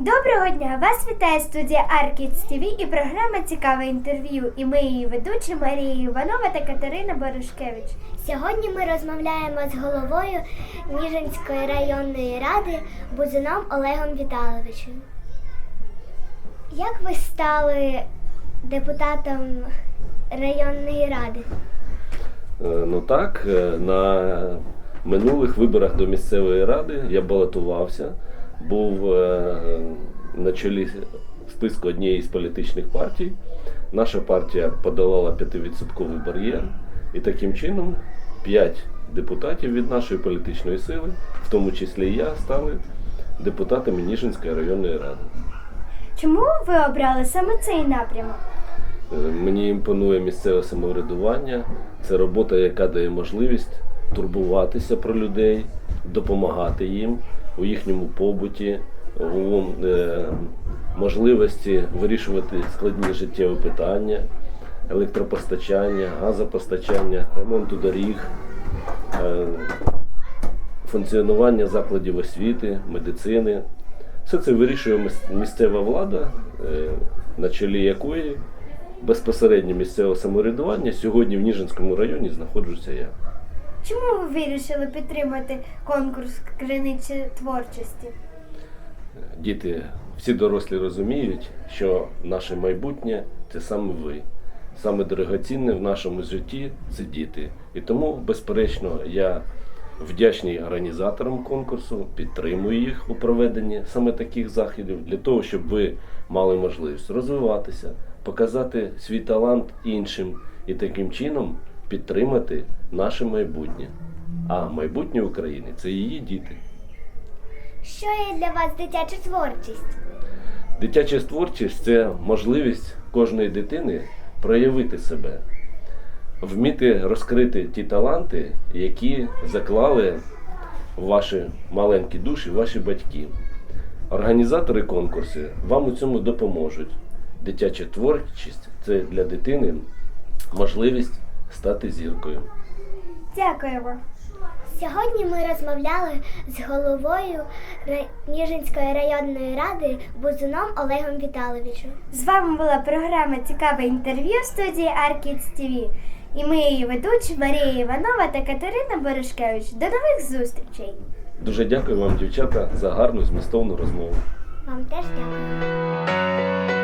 Доброго дня! Вас вітає студія Аркіц ТВ і програма Цікаве інтерв'ю. І ми її ведучі Марія Іванова та Катерина Борушкевич. Сьогодні ми розмовляємо з головою Ніжинської районної ради Бузином Олегом Віталовичем. Як ви стали депутатом районної ради? Е, Ну так, е, на минулих виборах до місцевої ради я балотувався, був е, на чолі списку однієї з політичних партій. Наша партія подолала 5% бар'єр, і таким чином 5 депутатів від нашої політичної сили, в тому числі і я, стали депутатами Ніжинської районної ради. Чому ви обрали саме цей напрямок? Е, Мені імпонує місцеве самоврядування. Це робота, яка дає можливість турбуватися про людей, допомагати їм у їхньому побуті, у е, можливості вирішувати складні життєві питання, електропостачання, газопостачання, ремонту доріг, е, функціонування закладів освіти, медицини. Все це вирішує місцева влада, е, на чолі якої безпосередньо місцеве самоврядування сьогодні в Ніжинському районі знаходжуся я. Чому ви вирішили підтримати конкурс криниці творчості? Діти, всі дорослі розуміють, що наше майбутнє це саме ви. Саме дорогоцінне в нашому житті це діти. І тому, безперечно, я вдячний організаторам конкурсу, підтримую їх у проведенні саме таких заходів для того, щоб ви мали можливість розвиватися, показати свій талант іншим і таким чином підтримати наше майбутнє. А майбутнє України це її діти. Що є для вас дитяча творчість? Дитяча творчість це можливість кожної дитини проявити себе, вміти розкрити ті таланти, які заклали в ваші маленькі душі ваші батьки. Організатори конкурсу вам у цьому допоможуть. Дитяча творчість це для дитини можливість стати зіркою. Дякуємо. Сьогодні ми розмовляли з головою Ніжинської районної ради Бузином Олегом Віталовичем. З вами була програма Цікаве інтерв'ю в студії Аркіц ТВ. І ми її ведучі Марія Іванова та Катерина Боришкевич. До нових зустрічей! Дуже дякую вам, дівчата, за гарну змістовну розмову. Вам теж дякую.